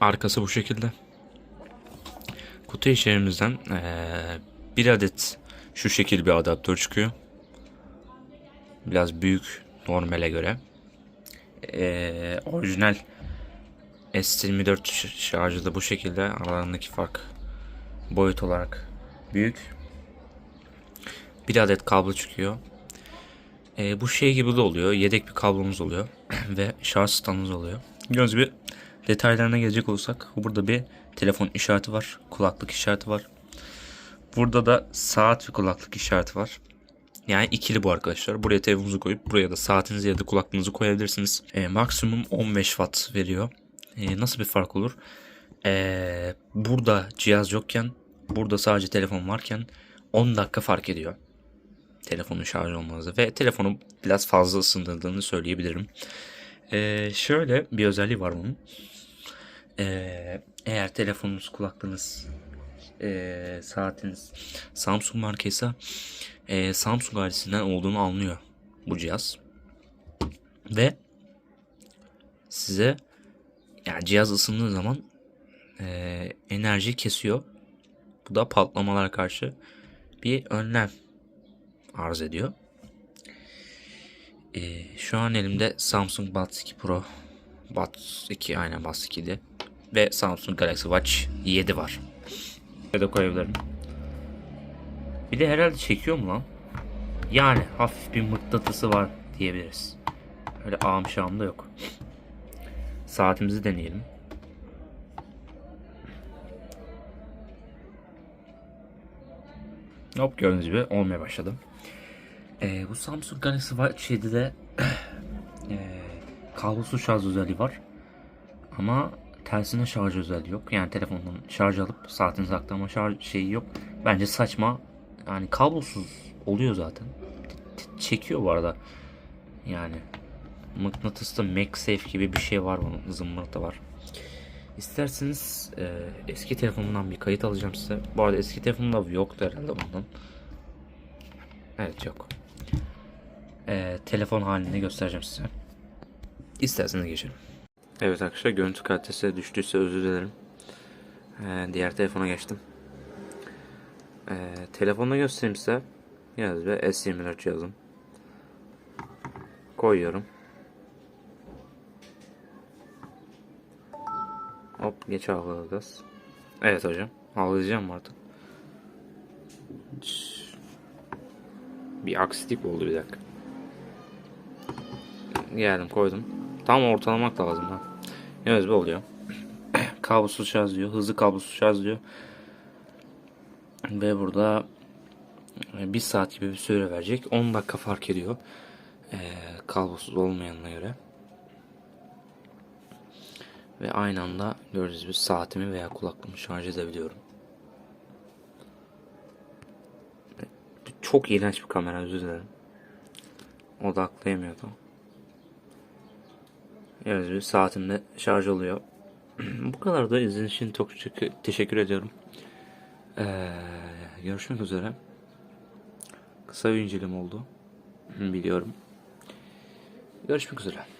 Arkası bu şekilde. Kutu içerimizden eee, bir adet şu şekil bir adaptör çıkıyor. Biraz büyük normale göre. Eee, orijinal S24 ş- şarjı da bu şekilde aralarındaki fark boyut olarak büyük. Bir adet kablo çıkıyor. Ee, bu şey gibi de oluyor. Yedek bir kablomuz oluyor. ve şarj standımız oluyor. Göz bir detaylarına gelecek olursak burada bir telefon işareti var. Kulaklık işareti var. Burada da saat ve kulaklık işareti var. Yani ikili bu arkadaşlar. Buraya telefonunuzu koyup buraya da saatinizi ya da kulaklığınızı koyabilirsiniz. Ee, maksimum 15 watt veriyor. Ee, nasıl bir fark olur? Ee, burada cihaz yokken burada sadece telefon varken 10 dakika fark ediyor telefonun şarj olması ve telefonu biraz fazla ısındırdığını söyleyebilirim. Ee, şöyle bir özelliği var bunun. Ee, eğer telefonunuz, kulaklığınız, ee, saatiniz Samsung markaysa ee, Samsung ailesinden olduğunu anlıyor bu cihaz. Ve size yani cihaz ısındığı zaman ee, enerji kesiyor. Bu da patlamalara karşı bir önlem arz ediyor. Ee, şu an elimde Samsung Buds 2 Pro. Buds 2 aynen Buds 2'di. Ve Samsung Galaxy Watch 7 var. Ya da koyabilirim. Bir de herhalde çekiyor mu lan? Yani hafif bir mıknatısı var diyebiliriz. Öyle ağım da yok. Saatimizi deneyelim. Hop gördüğünüz gibi olmaya başladı. Ee, bu Samsung Galaxy Watch 7'de ee, kablosuz şarj özelliği var. Ama tersine şarj özelliği yok. Yani telefondan şarj alıp saatinizi aktarma şarj şeyi yok. Bence saçma. Yani kablosuz oluyor zaten. Çekiyor bu arada. Yani mıknatıslı MagSafe gibi bir şey var bunun zımbırtı var. İsterseniz e, eski telefonumdan bir kayıt alacağım size. Bu arada eski telefonumda yoktu herhalde bundan. Evet yok. E, telefon halini göstereceğim size. İsterseniz geçelim. Evet arkadaşlar görüntü kalitesi düştüyse özür dilerim. E, diğer telefona geçtim. E, telefonda göstereyim size. Yaz ve S24 yazım. Koyuyorum. Hop geç ağlayacağız. Evet hocam. Ağlayacağım mı artık? Bir aksilik oldu bir dakika. Geldim koydum. Tam ortalamak lazım ha. Bu oluyor. kablosuz şarj diyor. Hızlı kablosuz şarj diyor. Ve burada e, bir saat gibi bir süre verecek. 10 dakika fark ediyor. Ee, kablosuz olmayanına göre. Ve aynı anda gördüğünüz gibi saatimi veya kulaklığımı şarj edebiliyorum. Çok iğrenç bir kamera özür dilerim. Odaklayamıyordum. Gibi saatimde şarj oluyor. Bu kadar da izlediğiniz için çok teşekkür ediyorum. Ee, görüşmek üzere. Kısa bir inceleme oldu. Biliyorum. Görüşmek üzere.